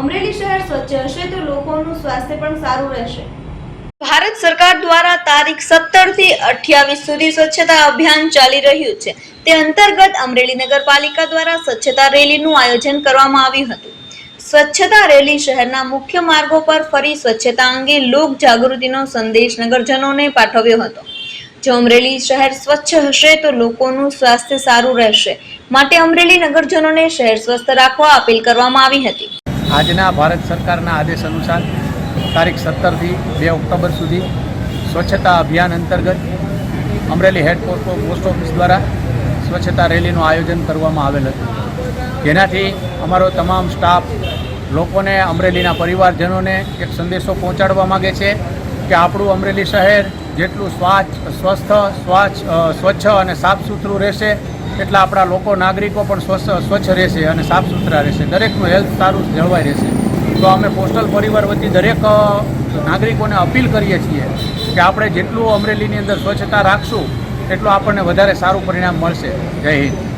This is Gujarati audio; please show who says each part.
Speaker 1: અમરેલી શહેર સ્વચ્છ હશે તો લોકોનું સ્વાસ્થ્ય પણ સારું રહેશે. ભારત સરકાર દ્વારા તારીખ સત્તરથી અઠ્યાવીસ સુધી સ્વચ્છતા અભિયાન ચાલી રહ્યું છે. તે અંતર્ગત અમરેલી નગરપાલિકા દ્વારા સ્વચ્છતા રેલીનું આયોજન કરવામાં આવ્યું હતું. સ્વચ્છતા રેલી શહેરના મુખ્ય માર્ગો પર ફરી સ્વચ્છતા અંગે લોક જાગૃતિનો સંદેશ નગરજનોને પાઠવ્યો હતો. જો અમરેલી શહેર સ્વચ્છ હશે તો લોકોનું સ્વાસ્થ્ય સારું રહેશે. માટે અમરેલી નગરજનોને શહેર સ્વસ્થ રાખવા અપીલ કરવામાં આવી હતી.
Speaker 2: આજના ભારત સરકારના આદેશ અનુસાર તારીખ સત્તરથી બે ઓક્ટોબર સુધી સ્વચ્છતા અભિયાન અંતર્ગત અમરેલી હેડ પોસ્ટ ઓફિસ દ્વારા સ્વચ્છતા રેલીનું આયોજન કરવામાં આવેલ હતું. જેનાથી અમારો તમામ સ્ટાફ, લોકોને, અમરેલીના પરિવારજનોને એક સંદેશો પહોંચાડવા માગે છે કે આપણું અમરેલી શહેર જેટલું સ્વાચ સ્વસ્થ, સ્વચ્છ સ્વચ્છ અને સાફ સુથરું રહેશે એટલા આપણા લોકો નાગરિકો પણ સ્વચ્છ સ્વચ્છ રહેશે અને સાફ સુથરા રહેશે. દરેકનું હેલ્થ સારું જળવાઈ રહેશે. તો અમે પોસ્ટલ પરિવાર વતી દરેક નાગરિકોને અપીલ કરીએ છીએ કે આપણે જેટલું અમરેલીની અંદર સ્વચ્છતા રાખશું, એટલું આપણને વધારે સારું પરિણામ મળશે. જય હિન્દ.